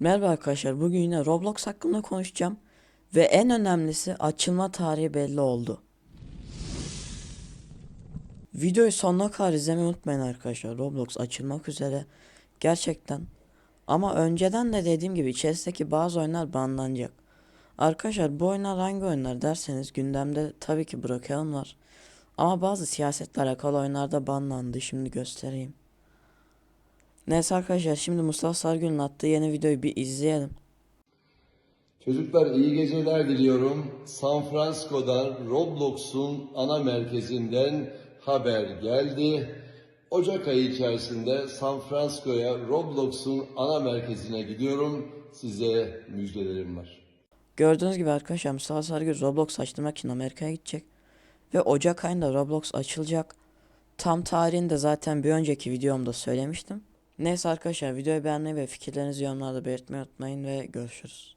Merhaba arkadaşlar. Bugün yine Roblox hakkında konuşacağım. Ve en önemlisi açılma tarihi belli oldu. Videoyu sonuna kadar izlemeyi unutmayın arkadaşlar. Roblox açılmak üzere. Gerçekten. Ama önceden de dediğim gibi içerisindeki bazı oyunlar banlanacak. Arkadaşlar bu oyunlar hangi oyunlar derseniz gündemde tabii ki Brokeon var. Ama bazı siyasetle alakalı oyunlarda banlandı. Şimdi göstereyim. Neyse arkadaşlar şimdi Mustafa Sargül'ün attığı yeni videoyu bir izleyelim. Çocuklar iyi geceler diliyorum. San Francisco'dan Roblox'un ana merkezinden haber geldi. Ocak ayı içerisinde San Francisco'ya Roblox'un ana merkezine gidiyorum. Size müjdelerim var. Gördüğünüz gibi arkadaşlar Mustafa Sargül Roblox açtırmak için Amerika'ya gidecek. Ve Ocak ayında Roblox açılacak. Tam tarihini de zaten bir önceki videomda söylemiştim. Neyse arkadaşlar videoyu beğenmeyi ve fikirlerinizi yorumlarda belirtmeyi unutmayın ve görüşürüz.